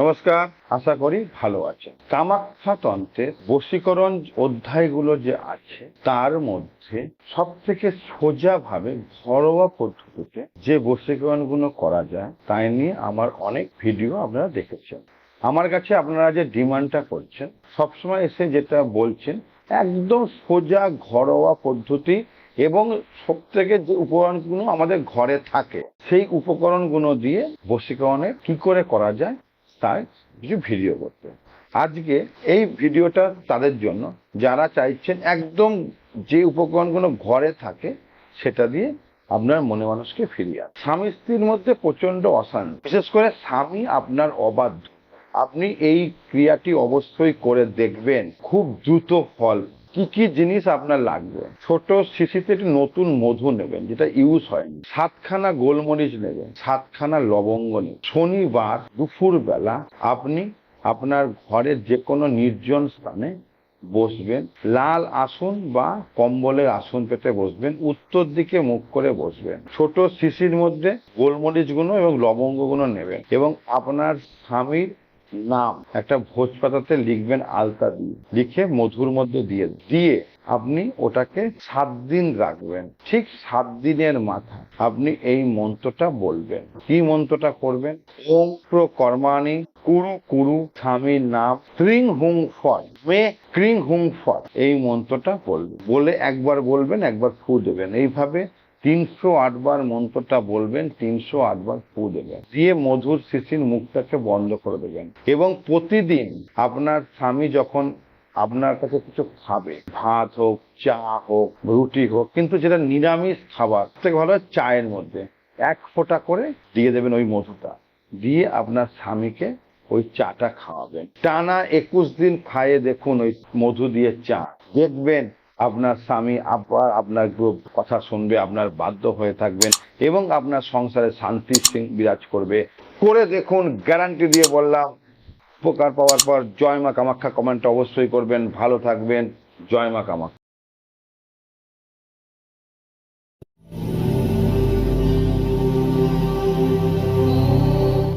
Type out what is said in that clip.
নমস্কার, আশা করি ভালো আছে কামাখ্যা তন্ত্রের বশীকরণ অধ্যায়গুলো যে আছে, তার মধ্যে সব থেকে সোজাভাবে ঘরোয়া পদ্ধতিতে যে বশীকরণগুলো করা যায়, তাই নিয়ে আমার অনেক ভিডিও আপনারা দেখেছেন। আমার কাছে আপনারা যে ডিমান্ডটা করছেন, সবসময় এসে যেটা বলছেন, একদম সোজা ঘরোয়া পদ্ধতি এবং সব থেকে যে উপকরণগুলো আমাদের ঘরে থাকে, সেই উপকরণগুলো দিয়ে বশীকরণে কি করে করা যায় তার কিছু ভিডিও করতে। আজকে এই ভিডিওটা তাদের জন্য, যারা চাইছেন একদম যে উপকরণগুলো ঘরে থাকে, সেটা দিয়ে আপনার মনে মানুষকে ফিরিয়ে আন। স্বামী স্ত্রীর মধ্যে প্রচণ্ড অশান্তি। বিশেষ করে স্বামী আপনার অবাধ্য। আপনি এই ক্রিয়াটি অবশ্যই করে দেখবেন। খুব দ্রুত ফল কি কি জিনিস আপনার লাগবে? ছোট শিশিতে একটি নতুন মধু নেবেন, যেটা ইউজ হয়নি। সাতখানা গোলমরিচ নেবেন, সাতখানা লবঙ্গ নেবেন। শনিবার দুপুর বেলা আপনি আপনার ঘরের যে কোনো নির্জন স্থানে বসবেন। লাল আসন বা কম্বলের আসন পেতে বসবেন, উত্তর দিকে মুখ করে বসবেন। ছোট শিশির মধ্যে গোলমরিচগুলো এবং লবঙ্গগুলো নেবেন এবং আপনার স্বামীর নাম। একটা ভোজ পাতাতে লিখবেন আলতা দিয়ে। লিখে মধুর মধ্যে দিয়ে। দিয়ে আপনি ওটাকে সাত দিন রাখবেন। ঠিক সাত দিনের মাথা আপনি এই মন্ত্রটা বলবেন। কি মন্ত্রটা করবেন? ওম প্র কর্মাণি কুরু কুরু স্বামীর নাম ক্রিং হুং ফল। মে ক্রিং হুং ফল। এই মন্ত্রটা বলবেন। বলে একবার বলবেন, একবার ফু দেবেন। এইভাবে তিনশো আটবার মন্ত্রটা বলবেন, তিনশো আটবার ফু দেবেন। দিয়ে মধুর শিশির মুখটাকে বন্ধ করে দেবেন। এবং প্রতিদিন আপনার স্বামী যখন আপনার কাছে কিছু খাবে, ভাত হোক, চা হোক, রুটি হোক, কিন্তু যেটা নিরামিষ খাবার থেকে ভালো চায়ের মধ্যে। এক ফোঁটা করে দিয়ে দেবেন ওই মধুটা। দিয়ে আপনার স্বামীকে ওই চাটা খাওয়াবেন। টানা একুশ দিন খাইয়ে দেখুন ওই মধু দিয়ে চা। দেখবেন আপনার স্বামী আবার আপনার গ্রুপ কথা শুনবে, আপনার বাধ্য হয়ে থাকবেন এবং আপনার সংসারে শান্তি বিরাজ করবে। করে দেখুন গ্যারান্টি দিয়ে বললাম, উপকার পাওয়ার পর জয় মা কামাখ্যা কমেন্ট অবশ্যই করবেন, ভালো থাকবেন, জয় মা কামাখ্যা।